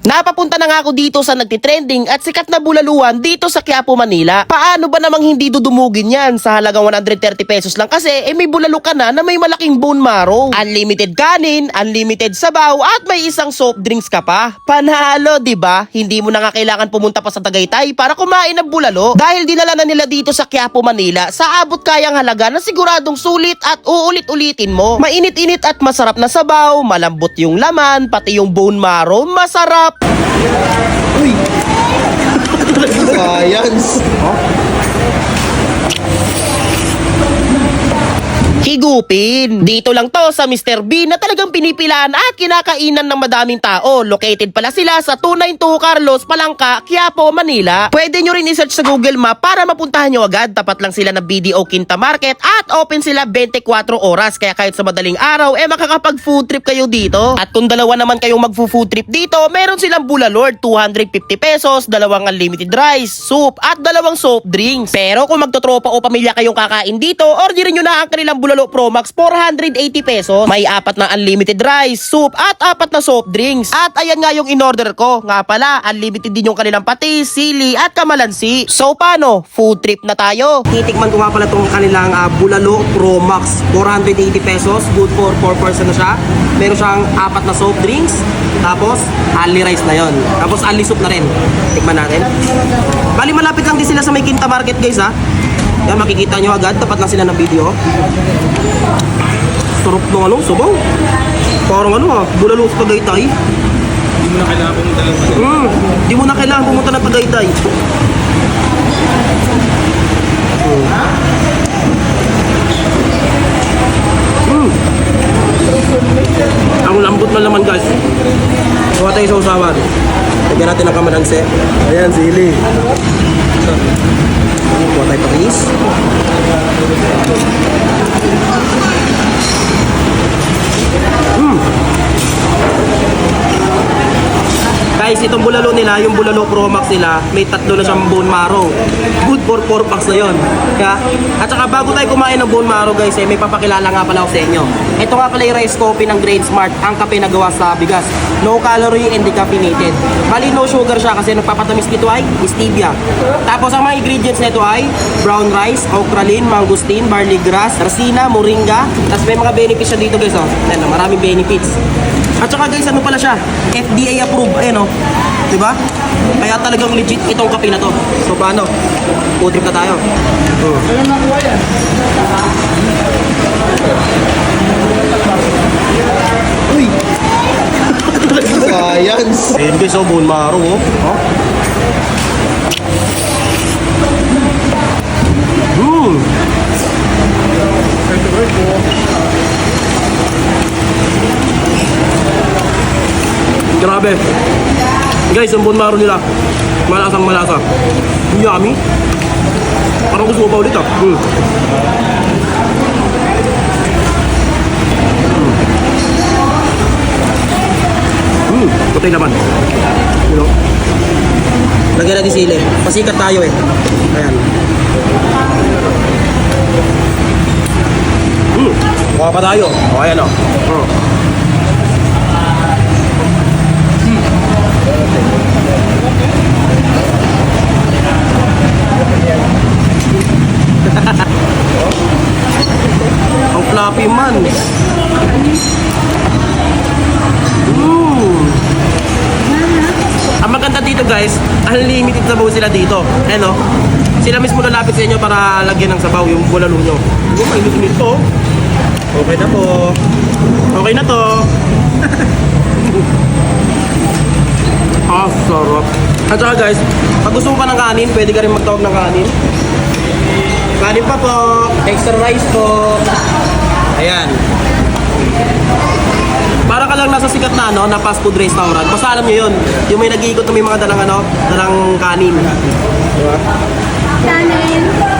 Napapunta na nga ako dito sa nagtitrending at sikat na bulaluan dito sa Quiapo, Manila. Paano ba namang hindi dudumugin yan sa halagang 130 pesos lang kasi eh may bulalo ka na na may malaking bone marrow. Unlimited kanin, unlimited sabaw at may isang soft drinks ka pa. Panalo, 'di ba? Hindi mo na nga kailangan pumunta pa sa Tagaytay para kumain ng bulalo dahil dinala na nila dito sa Quiapo, Manila sa abot kayang halaga na siguradong sulit at uulit-ulitin mo. Mainit-init at masarap na sabaw, malambot yung laman, pati yung bone marrow, masarap. Science. Higupin. Dito lang to sa Mr. B na talagang pinipilaan at kinakainan ng madaming tao. Located pala sila sa 292 Carlos Palangka, Quiapo, Manila. Pwede nyo rin i-search sa Google Map para mapuntahan nyo agad. Tapat lang sila ng BDO Quinta Market at open sila 24 oras. Kaya kahit sa madaling araw, eh makakapag food trip kayo dito. At kung dalawa naman kayong magfo-food trip dito, meron silang Bulalord 250 pesos, dalawang unlimited rice, soup at dalawang soft drinks. Pero kung magtotropa o pamilya kayong kakain dito, orderin nyo na ang kanilang Bulalo Pro Max 480 pesos. May apat na unlimited rice, soup at apat na soft drinks. At ayan nga yung in-order ko. Nga pala, unlimited din yung kanilang patis, sili at kamalansi. So paano? Food trip na tayo. Titikman ko nga pala itong kanilang ah, Bulalo Pro Max. 480 pesos. Good for 4 person na siya. Meron siyang apat na soft drinks. Tapos, ali rice na yon. Tapos, ali soup na rin. Tikman natin. Bali, malapit lang din sila sa may Quinta Market, guys, ha. Yan, makikita nyo agad. Tapat lang sila ng video. Sarap ng ano, subaw. Parang ano ah, bulalo sa Tagaytay. Hindi mo na kailangan pumunta lang sa Hmm, di mo na kailangan pumunta ng Tagaytay. Hmm. Ang lambot na laman guys. Kuha tayo sa usawan. Lagyan natin ang kamalansi. Ayan, sili. Kuha tayo Guys, itong bulalo nila, yung bulalo Pro Max nila, may tatlo na siyang bone marrow. Good for 4 packs na yun. Kaya, at saka bago tayo kumain ng bone marrow guys, eh, may papakilala nga pala ako sa inyo. Ito nga pala yung rice coffee ng Grain Smart, ang kape na gawa sa bigas. No calorie and decaffeinated. Bali, no sugar siya kasi nagpapatamis nito ay stevia. Tapos ang mga ingredients nito ay brown rice, okralin, mangustin, barley grass, racina, moringa. Tapos may mga benefits siya dito guys. Oh. Ayan, oh, maraming benefits. At saka guys, ano pala siya? FDA approved. Ayan o. Diba? Kaya talagang legit itong kape na to. So paano? Food trip na tayo. Oh. Uy! Science. Ayun guys, oh, bone marrow oh. oh. Grabe. Guys, ang bone marrow nila. Malasang malasa. Yummy. Parang gusto ko pa ulit ah. Mm. Mm. Putay naman. You know? Lagyan natin sili. Pasikat tayo eh. Ayan. Hmm. Mukha pa tayo. O, ayan o. Oh. Ang floppy man. Mm. Ang maganda dito guys, unlimited sabaw sila dito. Ano? Sila mismo lalapit sa inyo para lagyan ng sabaw yung bulalo nyo. Yung mainit-init to. Okay na to. Okay na to. Ah, sarap. At saka guys, pag gusto mo pa ng kanin, pwede ka rin magtawag ng kanin. Kanin pa po. Extra rice po. Ayan. Para ka lang nasa sikat na ano, na fast food restaurant. Basta alam niyo 'yun. Yung may nag-iikot na may mga dalang ano, dalang kanin. Di ba? Kanin.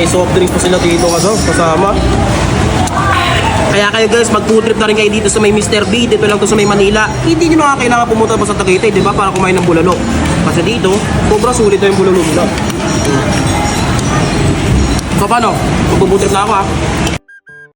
May soft drinks pa sila dito kaso, kasama. Kaya kayo guys, mag-food trip na rin kayo dito sa may Mr. B, dito lang to sa may Manila. Hindi nyo na nga kailangan pumunta pa sa Tagaytay, di ba? Para kumain ng bulalo. Kasi dito, sobrang sulit na yung bulalo nila. So paano? Mag-food trip na ako ha.